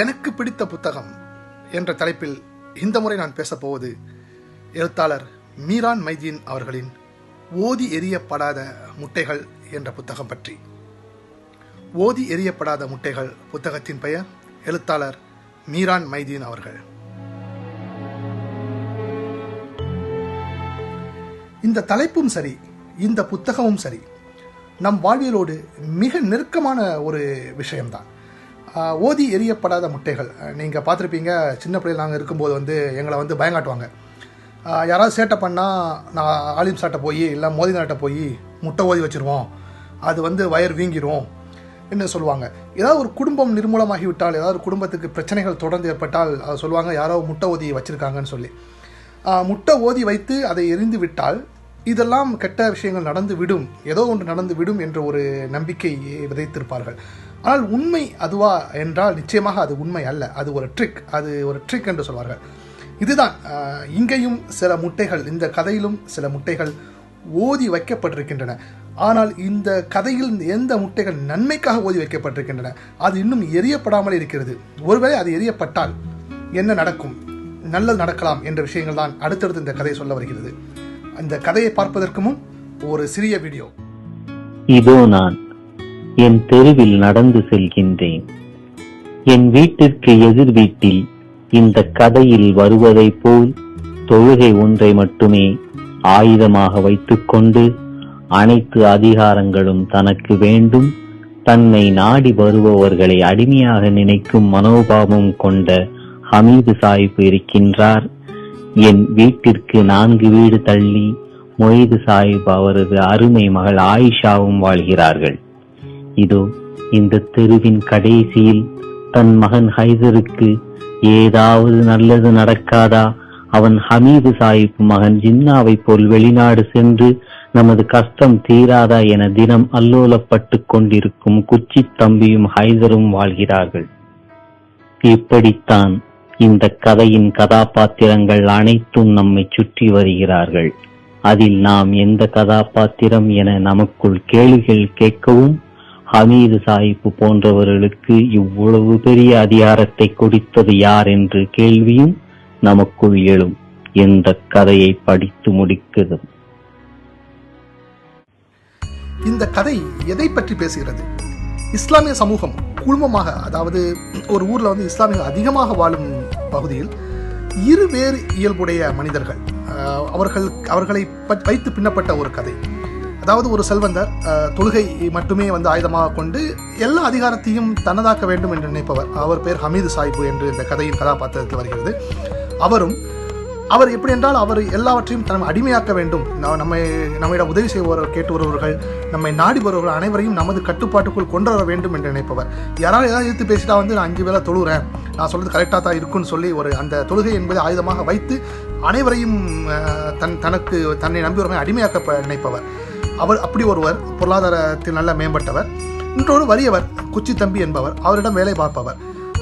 எனக்கு பிடித்த புத்தகம் என்ற தலைப்பில் இந்த முறை நான் பேசப்போவது எழுத்தாளர் மீரான் மைதீன் அவர்களின் ஓதி எரியப்படாத முட்டைகள் என்ற புத்தகம் பற்றி. ஓதி எரியப்படாத முட்டைகள் புத்தகத்தின் பெயர் எழுத்தாளர் மீரான் மைதீன் அவர்கள். இந்த தலைப்பும் சரி இந்த புத்தகமும் சரி நம் வாழ்வியலோடு மிக நெருக்கமான ஒரு விஷயம்தான். ஓதி எரியப்படாத முட்டைகள். நீங்கள் பார்த்துருப்பீங்க சின்ன பிள்ளைகள் நாங்கள் இருக்கும்போது வந்து எங்களை வந்து பயங்காட்டுவாங்க. யாராவது சேட்டை பண்ணால் நான் ஆலிம் சாட்டை போய் இல்லை மோதி நாட்டை போய் முட்டை ஓதி வச்சுருவோம். அது வந்து வயர் வீங்கிரும் என்ன சொல்லுவாங்க. ஏதாவது ஒரு குடும்பம் நிர்மூலமாகி விட்டால் ஏதாவது ஒரு குடும்பத்துக்கு பிரச்சனைகள் தொடர்ந்து ஏற்பட்டால் அதை சொல்லுவாங்க யாரோ முட்டை ஓதி வச்சுருக்காங்கன்னு சொல்லி. முட்டை ஓதி வைத்து அதை எரிந்து விட்டால் இதெல்லாம் கெட்ட விஷயங்கள் நடந்து விடும். ஏதோ ஒன்று நடந்து விடும் என்ற ஒரு நம்பிக்கையை விதைத்திருப்பார்கள். ஆனால் உண்மை அதுவா என்றால் நிச்சயமாக அது உண்மை அல்ல. அது ஒரு ட்ரிக் அது ஒரு ட்ரிக் என்று சொல்வார்கள். இதுதான் இங்கேயும் சில முட்டைகள் இந்த கதையிலும் சில முட்டைகள் ஓதி வைக்கப்பட்டிருக்கின்றன. ஆனால் இந்த கதையில் எந்த முட்டைகள் நன்மைக்காக ஓதி வைக்கப்பட்டிருக்கின்றன அது இன்னும் எரியப்படாமல் இருக்கிறது. ஒருவேளை அது எரியப்பட்டால் என்ன நடக்கும்? நல்லது நடக்கலாம் என்ற விஷயங்கள் தான் அடுத்தடுத்து இந்த கதை சொல்ல வருகிறது. அந்த கதையை பார்ப்பதற்கு முன் ஒரு சிறிய வீடியோ. இதோ நான். என் தெருவில் நடந்து செல்கின்றேன். என் வீட்டிற்கு எதிர் வீட்டில் இந்த கதையில் வருவதைப் போல் தொழுகை ஒன்றை மட்டுமே ஆயுதமாக வைத்துக்கொண்டு அனைத்து அதிகாரங்களும் தனக்கு வேண்டும். தன்னை நாடி வருபவர்களை அடிமையாக நினைக்கும் மனோபாவம் கொண்ட ஹமீது சாஹிப் இருக்கின்றார். என் வீட்டிற்கு நான்கு வீடு தள்ளி மொய்து சாஹிப் அவரது அருமை மகள் ஆயிஷாவும் வாழ்கிறார்கள். இதோ இந்த தெருவின் கடைசியில் தன் மகன் ஹைதருக்கு ஏதாவது நல்லது நடக்காதா? அவன் ஹமீது சாஹிப் மகன் ஜின்னாவை போல் வெளிநாடு சென்று நமது கஷ்டம் தீராதா என தினம் அல்லோலப்பட்டு கொண்டிருக்கும் குச்சி தம்பியும் ஹைதரும் வாழ்கிறார்கள். இப்படித்தான் இந்த கதையின் கதாபாத்திரங்கள் அனைத்தும் நம்மை சுற்றி வருகிறார்கள். அதில் நாம் எந்த கதாபாத்திரம் என நமக்குள் கேள்விகள் கேட்கவும் ஹமீது சாஹிப் போன்றவர்களுக்கு இவ்வளவு பெரிய அதிகாரத்தை கொடுத்தது யார் என்று கேள்வியும் நமக்குள் எழும். இந்த கதையை படித்து முடிக்கிறதும் இந்த கதை எதை பற்றி பேசுகிறது? இஸ்லாமிய சமூகம் குழுமமாக அதாவது ஒரு ஊர்ல வந்து இஸ்லாமியர்கள் அதிகமாக வாழும் பகுதியில் இரு வேறு இயல்புடைய மனிதர்கள் ஆஹ், அவர்கள் அவர்களை வைத்து பின்னப்பட்ட ஒரு கதை. அதாவது ஒரு செல்வந்தர் தொழுகை மட்டுமே வந்து ஆயுதமாக கொண்டு எல்லா அதிகாரத்தையும் தனதாக்க வேண்டும் என்று நினைப்பவர். அவர் பேர் ஹமீது சாஹிபு என்று இந்த கதையின் கதாபாத்திரத்தில் வருகிறது. அவரும் அவர் எப்படி என்றால் அவர் எல்லாவற்றையும் தன் அடிமையாக்க வேண்டும். நம்மை நம்மிடம் உதவி செய்பவர் கேட்டு வருபவர்கள் நம்மை நாடி வருபவர்கள் அனைவரையும் நமது கட்டுப்பாட்டுக்குள் கொண்டு வர வேண்டும் என்று நினைப்பவர். யாராவது ஏதாவது எடுத்து பேசிட்டா வந்து நான் அஞ்சு வேளை தொழுகிறேன் நான் சொல்றது கரெக்டாக தான் இருக்குன்னு சொல்லி ஒரு அந்த தொழுகை என்பதை ஆயுதமாக வைத்து அனைவரையும் தன் தனக்கு தன்னை நம்பியவர்களை அடிமையாக்க நினைப்பவர். அவர் அப்படி ஒருவர் பொருளாதாரத்தில் நல்ல மேம்பட்டவர். இன்னொரு வறியவர் குச்சி தம்பி என்பவர் அவரிடம் வேலை பார்ப்பவர்.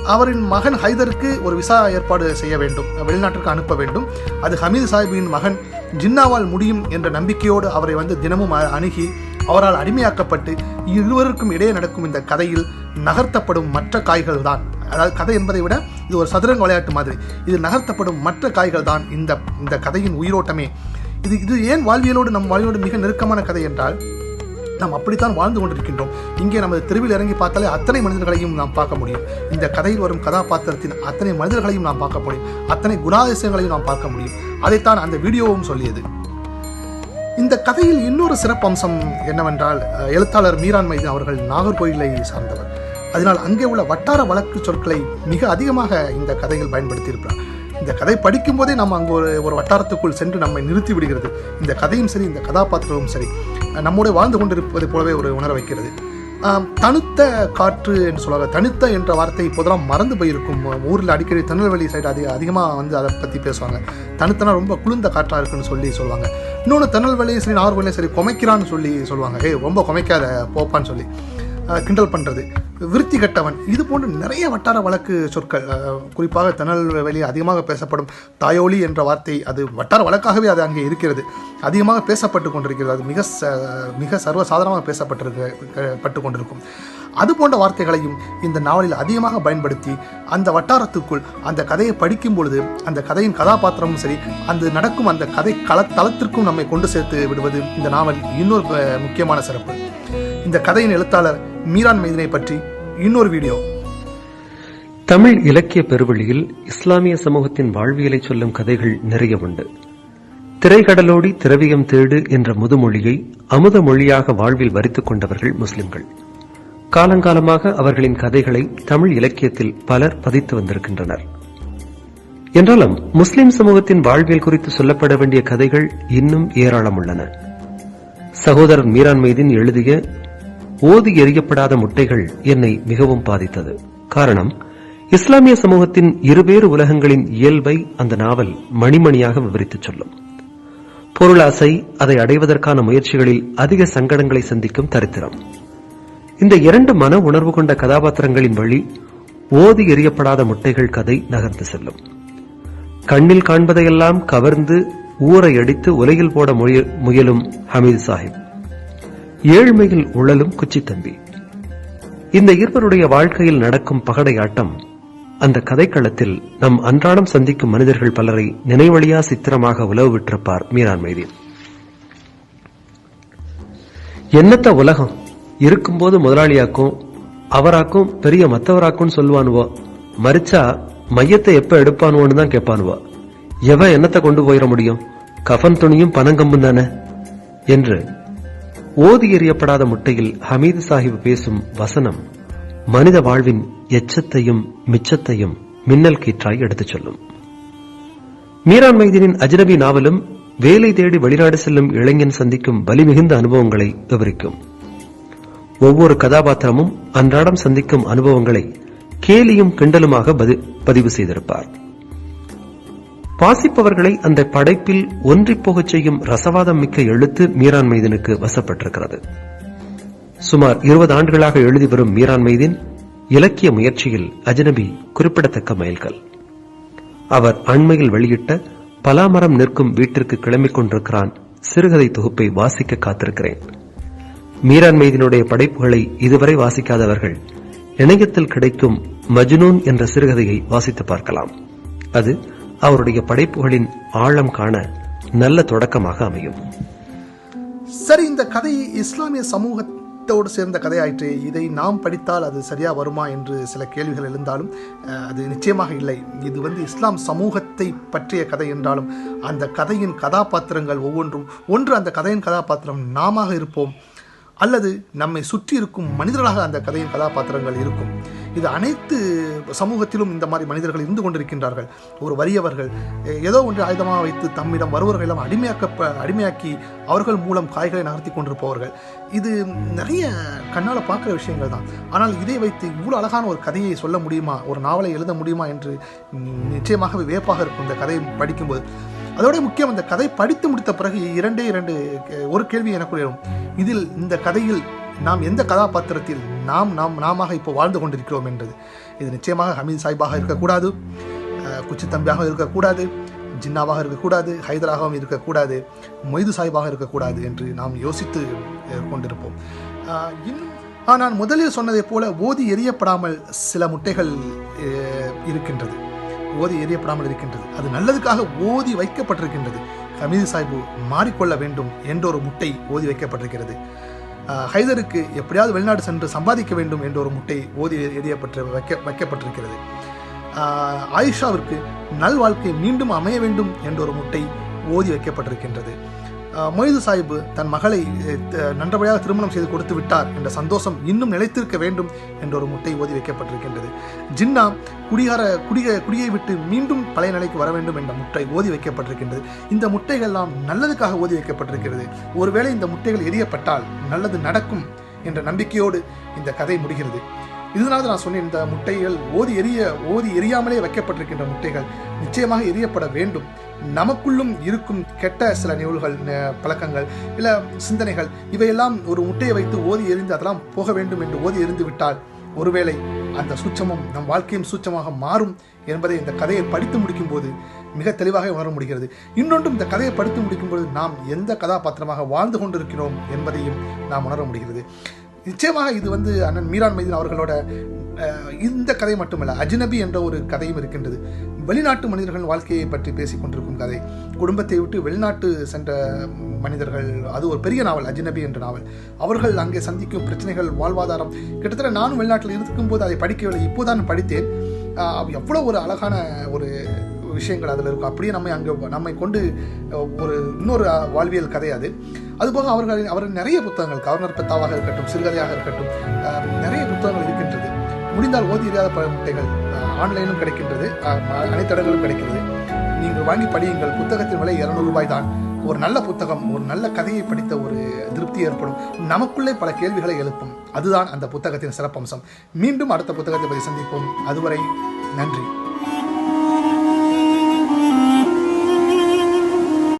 அவரின் மகன் ஹைதருக்கு ஒரு விசா ஏற்பாடு செய்ய வேண்டும் வெளிநாட்டிற்கு அனுப்ப வேண்டும். அது ஹமீது சாஹிபின் மகன் ஜின்னாவால் முடியும் என்ற நம்பிக்கையோடு அவரை வந்து தினமும் அ- அணுகி அவரால் அடிமையாக்கப்பட்டு இருவருக்கும் இடையே நடக்கும் இந்த கதையில் நகர்த்தப்படும் மற்ற காய்கள் தான். அதாவது கதை என்பதை விட இது ஒரு சதுரங்க விளையாட்டு மாதிரி. இது நகர்த்தப்படும் மற்ற காய்கள் தான் இந்த இந்த கதையின் உயிரோட்டமே. இது இது ஏன் வாழ்வியலோடு நம் வாழ்வியலோடு மிக நெருக்கமான கதை என்றால் நாம் அப்படித்தான் வாழ்ந்து கொண்டிருக்கின்றோம். இங்கே நமது தெருவில் இறங்கி பார்த்தாலே அத்தனை மனிதர்களையும் நாம் பார்க்க முடியும். இந்த கதையில் வரும் கதாபாத்திரத்தின் அத்தனை மனிதர்களையும் நாம் பார்க்க முடியும். அத்தனை குணாதிசயங்களையும் நாம் பார்க்க முடியும். அதைத்தான் அந்த வீடியோவும் சொல்லியது. இந்த கதையில் இன்னொரு சிறப்பம்சம் என்னவென்றால் எழுத்தாளர் மீரான் மைதீன் அவர்கள் நாகர்கோயிலை சார்ந்தவர். அதனால் அங்கே உள்ள வட்டார வழக்கு சொற்களை மிக அதிகமாக இந்த கதையில் பயன்படுத்தியிருக்கிறார். இந்த கதை படிக்கும் போதே நம்ம அங்கே ஒரு ஒரு வட்டாரத்துக்குள் சென்று நம்மை நிறுத்தி விடுகிறது. இந்த கதையும் சரி இந்த கதாபாத்திரமும் சரி நம்மோட வாழ்ந்து கொண்டிருப்பதை போலவே ஒரு உணர வைக்கிறது. தனுத்த காற்று என்று சொல்லுவாங்க தனித்த என்ற வார்த்தை இப்போதெல்லாம் மறந்து போயிருக்கும். ஊரில் அடிக்கடி திருநெல்வேலி சைடு அதிக அதிகமாக வந்து அதை பற்றி பேசுவாங்க. தனித்தனா ரொம்ப குளிர்ந்த காற்றாக இருக்குன்னு சொல்லி சொல்லுவாங்க இன்னொன்று திருநெல்வேலியும் சரி நாகர்கோவிலையும் சரி குமைக்கிறான்னு சொல்லி சொல்லுவாங்க ஏய் ரொம்ப குமைக்காத போப்பான்னு சொல்லி. கிண்டல் பண்ணுறது விருத்தி கட்டவன். இது போன்ற நிறைய வட்டார வழக்கு சொற்கள் குறிப்பாக திருநெல்வேலி அதிகமாக பேசப்படும். தாயோலி என்ற வார்த்தை அது வட்டார வழக்காகவே அது அங்கே இருக்கிறது. அதிகமாக பேசப்பட்டு கொண்டிருக்கிறது. அது மிக ச மிக சர்வசாதாரணமாக பேசப்பட்டிருக்க பட்டு கொண்டிருக்கும் அது போன்ற வார்த்தைகளையும் இந்த நாவலில் அதிகமாக பயன்படுத்தி அந்த வட்டாரத்துக்குள் அந்த கதையை படிக்கும் பொழுது அந்த கதையின் கதாபாத்திரமும் சரி அந்த நடக்கும் அந்த கதை கள தளத்திற்கும் நம்மை கொண்டு சேர்த்து விடுவது இந்த நாவல் இன்னொரு முக்கியமான சிறப்பு. இந்த கதையின் எழுத்தாளர் மீரான் மைதினை பற்றி இன்னொரு வீடியோ. தமிழ் இலக்கிய பெருவழியில் இஸ்லாமிய சமூகத்தின் வாழ்வியலை சொல்லும் கதைகள் நிறைய உண்டு. திரைக்கடலோடி திரவியம் தேடு என்ற முதுமொழியை அமுத மொழியாக வாழ்வில் வரித்துக் கொண்டவர்கள் முஸ்லிம்கள். காலங்காலமாக அவர்களின் கதைகளை தமிழ் இலக்கியத்தில் பலர் பதித்து வந்திருக்கின்றனர். என்றாலும் முஸ்லிம் சமூகத்தின் வாழ்வியல் குறித்து சொல்லப்பட வேண்டிய கதைகள் இன்னும் ஏராளம் உள்ளன. சகோதரர் மீரான் மைதீன் எழுதிய ஓதி எறியப்படாத முட்டைகள் என்னை மிகவும் பாதித்தது. காரணம் இஸ்லாமிய சமூகத்தின் இருவேறு உலகங்களின் இயல்பை அந்த நாவல் மணிமணியாக விவரித்துச் சொல்லும். பொருளாசை அதை அடைவதற்கான முயற்சிகளில் அதிக சங்கடங்களை சந்திக்கும் தரித்திரம். இந்த இரண்டு மன உணர்வு கொண்ட கதாபாத்திரங்களின் வழி ஓதி எறியப்படாத முட்டைகள் கதை நகர்ந்து செல்லும். கண்ணில் காண்பதையெல்லாம் கவர்ந்து ஊரை அடித்து உலகில் போட முய- முயலும் ஹமீது சாஹிப். ஏழ்மையில் உழலும் குச்சித்தம்பி இந்த இருவருடைய வாழ்க்கையில் நடக்கும் பகடையாட்டம் அந்த கதைக்களத்தில் நம் அன்றாடம் சந்திக்கும் மனிதர்கள் பலரை நினைவழியா சித்திரமாக உலவு விட்டிருப்பார் மீரான் என்னத்த உலகம்? இருக்கும்போது முதலாளியாக்கும் அவராக்கும் பெரிய மத்தவராக்கும் சொல்லுவானுவோ? மறிச்சா மையத்தை எப்ப எடுப்பானுவோன்னு தான் கேட்பானுவோ? எவன் என்னத்தை கொண்டு போயிட முடியும்? கஃன் துணியும் பனங்கம்பும் தானே? என்று ஓதி எறியப்படாத முட்டையில் ஹமீது சாஹிப் பேசும் வசனம் மனித வாழ்வின் எச்சத்தையும் மிச்சத்தையும் மின்னல் கீற்றாய் எடுத்துச் சொல்லும். மீரான் மைதீனின் அஜ்னபி நாவலும் வேலை தேடி வெளிநாடு செல்லும் இளைஞன் சந்திக்கும் வலிமிகுந்த அனுபவங்களை விவரிக்கும். ஒவ்வொரு கதாபாத்திரமும் அன்றாடம் சந்திக்கும் அனுபவங்களை கேலியும் கிண்டலுமாக பதி- பதிவு செய்திருப்பார். வாசிப்பவர்களை அந்த படைப்பில் ஒன்றிப் போகச் செய்யும் ரசவாதம் மிக்க எழுத்து மீரான் மைதினுக்கு வசப்பட்டிருக்கிறது. சுமார் இருபது ஆண்டுகளாக எழுதி வரும் மீரான் மைதின் இலக்கிய முயற்சியில் அஜனபி குறிப்பிடத்தக்க மைல்கல் அவர் அண்மையில் வெளியிட்ட பலாமரம் நிற்கும் வீட்டிற்கு கிளம்பிக் கொண்டிருக்கிறான் சிறுகதை தொகுப்பை வாசிக்க காத்திருக்கிறேன். மீரான் மைதினுடைய படைப்புகளை இதுவரை வாசிக்காதவர்கள் இணையத்தில் கிடைக்கும் மஜ்னூன் என்ற சிறுகதையை வாசித்து பார்க்கலாம். அது அவருடைய படைப்புகளின் ஆழம் காண நல்ல தொடக்கமாக அமையும். சரி இந்த கதை இஸ்லாமிய சமூகத்தோடு சேர்ந்த கதையாயிற்று. இதை நாம் படித்தால் அது சரியா வருமா என்று சில கேள்விகள் எழுந்தாலும் அது நிச்சயமாக இல்லை. இது வந்து இஸ்லாம் சமூகத்தை பற்றிய கதை என்றாலும் அந்த கதையின் கதாபாத்திரங்கள் ஒவ்வொன்றும் ஒன்று அந்த கதையின் கதாபாத்திரம் நாமாக இருப்போம் அல்லது நம்மை சுற்றி இருக்கும் மனிதர்களாக அந்த கதையின் கதாபாத்திரங்கள் இருக்கும். இது அனைத்து சமூகத்திலும் இந்த மாதிரி மனிதர்கள் இருந்து கொண்டிருக்கின்றார்கள். ஒரு வறியவர்கள் ஏதோ ஒன்று ஆயுதமாக வைத்து தம்மிடம் வருவர்கள் எல்லாம் அடிமையாக்க அடிமையாக்கி அவர்கள் மூலம் காய்களை நகர்த்தி கொண்டிருப்பவர்கள். இது நிறைய கண்ணால் பார்க்குற விஷயங்கள் தான். ஆனால் இதை வைத்து இவ்வளோ அழகான ஒரு கதையை சொல்ல முடியுமா? ஒரு நாவலை எழுத முடியுமா என்று நிச்சயமாகவே வியப்பாக இருக்கும் இந்த கதையை படிக்கும்போது. அதோட முக்கியம் இந்த கதை படித்து முடித்த பிறகு இரண்டே இரண்டு ஒரு கேள்வி எனக்கு இதில் இந்த கதையில் நாம் எந்த கதாபாத்திரத்தில் நாம் நாம் நாமாக இப்போ வாழ்ந்து கொண்டிருக்கிறோம் என்றது இது நிச்சயமாக ஹமீத் சாஹிபாக இருக்கக்கூடாது குச்சித்தம்பியாக குச்சி இருக்கக்கூடாது ஜின்னாவாக இருக்கக்கூடாது ஹைதராகவும் இருக்கக்கூடாது மொய்து சாஹிபாக இருக்கக்கூடாது என்று நாம் யோசித்து கொண்டிருப்போம். அஹ், நான் முதலில் சொன்னதைப் போல ஓதி எறியப்படாமல் சில முட்டைகள் இருக்கின்றது. ஓதி எரியப்படாமல் இருக்கின்றது. அது நல்லதுக்காக ஓதி வைக்கப்பட்டிருக்கின்றது. ஹமீது சாஹிபு மாறிக்கொள்ள வேண்டும் என்ற ஒரு முட்டை ஓதி வைக்கப்பட்டிருக்கிறது. ஹைதருக்கு எப்படியாவது வெளிநாடு சென்று சம்பாதிக்க வேண்டும் என்ற ஒரு முட்டை ஓதி எறியப்பட்டு வைக்க வைக்கப்பட்டிருக்கிறது. ஆஹ், ஆயிஷாவிற்கு நல்வாழ்க்கை மீண்டும் அமைய வேண்டும் என்ற ஒரு முட்டை ஓதி வைக்கப்பட்டிருக்கின்றது. மொய்து சாஹிபு தன் மகளை நன்றபடியாக திருமணம் செய்து கொடுத்து விட்டார் என்ற சந்தோஷம் இன்னும் நிலைத்திருக்க வேண்டும் என்ற ஒரு முட்டை ஓதி வைக்கப்பட்டிருக்கின்றது. ஜின்னா குடிகார குடிக குடியை விட்டு மீண்டும் பழைய நிலைக்கு வர வேண்டும் என்ற முட்டை ஓதி வைக்கப்பட்டிருக்கின்றது. இந்த முட்டைகள் எல்லாம் நல்லதுக்காக ஓதி வைக்கப்பட்டிருக்கிறது. ஒருவேளை இந்த முட்டைகள் எரியப்பட்டால் நல்லது நடக்கும் என்ற நம்பிக்கையோடு இந்த கதை முடிகிறது. இதனால தான் நான் சொன்னேன் இந்த முட்டைகள் ஓதி எரிய ஓதி எரியாமலே வைக்கப்பட்டிருக்கின்ற முட்டைகள் நிச்சயமாக எரியப்பட வேண்டும். நமக்குள்ளும் இருக்கும் கெட்ட சில நிகழ்வுகள் பழக்கங்கள் இல்லை சிந்தனைகள் இவையெல்லாம் ஒரு முட்டையை வைத்து ஓதி எரிந்து அதெல்லாம் போக வேண்டும் என்று ஓதி எரிந்து விட்டால் ஒருவேளை அந்த சூட்சமும் நம் வாழ்க்கையும் சூட்சமாக மாறும் என்பதை இந்த கதையை படித்து முடிக்கும் போது மிக தெளிவாக உணர முடிகிறது. இன்னொன்றும் இந்த கதையை படித்து முடிக்கும் பொழுது நாம் எந்த கதாபாத்திரமாக வாழ்ந்து கொண்டிருக்கிறோம் என்பதையும் நாம் உணர முடிகிறது. நிச்சயமாக இது வந்து அண்ணன் மீரான் மைதீன் அவர்களோட இந்த கதை மட்டுமல்ல அஜ்னபி என்ற ஒரு கதையும் இருக்கின்றது. வெளிநாட்டு மனிதர்கள் வாழ்க்கையை பற்றி பேசிக் கொண்டிருக்கும் கதை. குடும்பத்தை விட்டு வெளிநாட்டு சென்ற மனிதர்கள் அது ஒரு பெரிய நாவல் அஜ்னபி என்ற நாவல். அவர்கள் அங்கே சந்திக்கும் பிரச்சனைகள் வாழ்வாதாரம். கிட்டத்தட்ட நானும் வெளிநாட்டில் இருக்கும்போது அதை படிக்கவில்லை இப்போதான் படித்தேன். எவ்வளோ ஒரு அழகான ஒரு விஷயங்கள் அதில் இருக்கும். அப்படியே நம்மை அங்கே நம்மை கொண்டு ஒரு இன்னொரு வாழ்வியல் கதை அது. அதுபோக அவர்கள் அவர் நிறைய புத்தகங்கள் கவர்னர் பெத்தாவாக இருக்கட்டும் சிறுகதையாக இருக்கட்டும் நிறைய புத்தகங்கள் இருக்கின்றது. முடிந்தால் ஓதி இல்லாத பல முட்டைகள் ஆன்லைனும் கிடைக்கின்றது அனைத்தடங்களும் கிடைக்கிறது. நீங்கள் வாங்கி படியுங்கள். புத்தகத்தின் விலை இருநூறு ரூபாய் தான். ஒரு நல்ல புத்தகம் ஒரு நல்ல கதையை படித்த ஒரு திருப்தி ஏற்படும். நமக்குள்ளே பல கேள்விகளை எழுப்பும். அதுதான் அந்த புத்தகத்தின் சிறப்பம்சம். மீண்டும் அடுத்த புத்தகத்தை பற்றி சந்திப்போம். அதுவரை நன்றி.